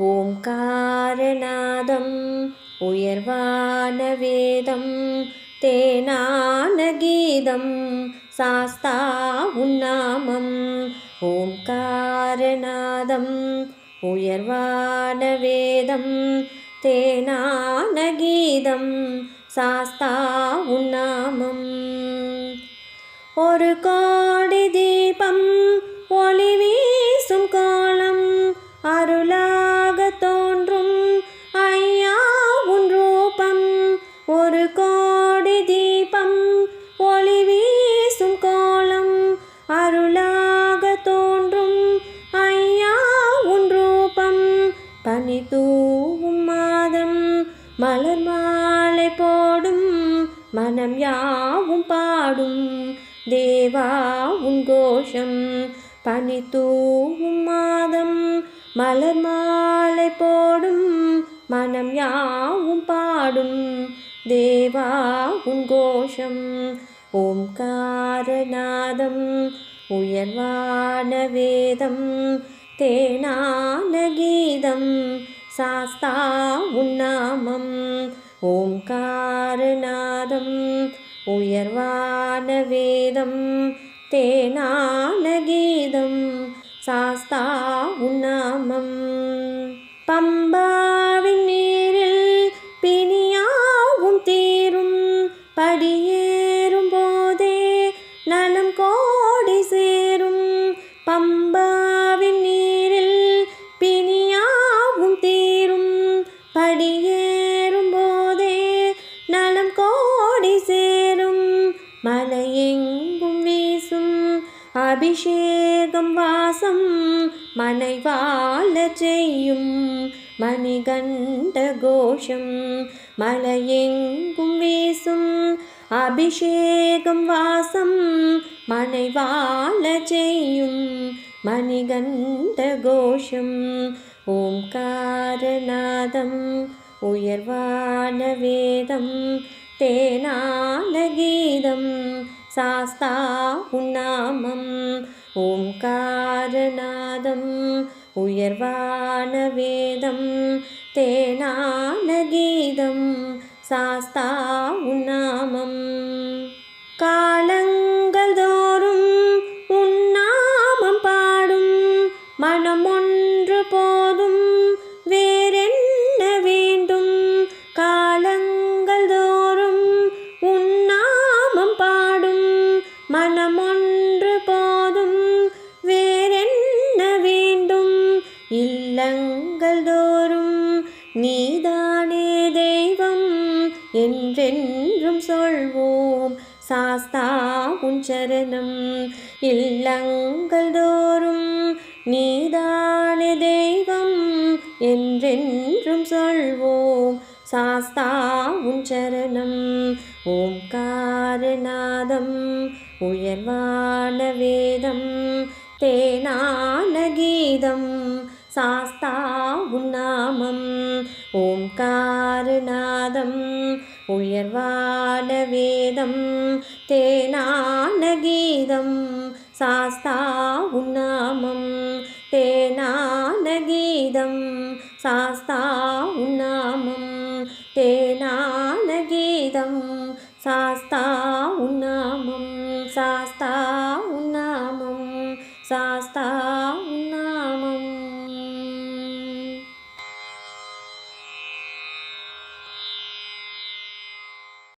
ஓம்காரநாதம் உயர்வான வேதம் தேனான கீதம் சாஸ்தா உன்னாமம். ஓம்காரநாதம் உயர்வான வேதம் தேனான கீதம் சாஸ்தா உன்னாமம். ஒரு கோடி மாலை போடும் மனம் யாவும் பாடும். தேவா உன் கோஷம் பனி தூவும் மாதம் மலர் மாலை போடும் மனம் யாவும் பாடும். தேவா உன் கோஷம் ஓம்காரநாதம் உயர்வான வேதம் தேனான கீதம் சாஸ்தா உன்னாமம் ஓம்காரநாதம் உயர்வான வேதம் தேனான கீதம் சாஸ்தா உன்னாமம் பம்பாவின் நீரில் பிணியாவும் தீரும் படியே அபிஷேகம் வாசம் மனை வாழ செய்யும் மணிகண்ட கோஷம் மலையெங்கும் வீசும் அபிஷேகம் வாசம் மனை வாழ செய்யும் மணிகண்ட கோஷம் ஓம்காரநாதம் உயர்வான வேதம் தேனான கீதம் சாஸ்தா உன்னாமம் ஓம்காரநாதம் உயர்வான வேதம் தேனான கீதம் சாஸ்தா உன்னாமம். காலங்கள் தோறும் உன்னாமம் பாடும் மனமோ என்றென்றும் சொல்வோம் சாஸ்தா உன் சரணம். இல்லங்கள் தோறும் நீதானே தெய்வம் என்றென்றும் சொல்வோம் சாஸ்தா உன் சரணம். ஓம்காரநாதம் உயர்வான வேதம் தேனான கீதம் சாஸ்தா உன்னாமம் ஓம்காரநாதம் உயர்வான வேதம் தேனான கீதம் சாஸ்தா உன்னாமம் தேனான கீதம் சாஸ்தா உன்னாமம் தேனான கீதம் சாஸ்தா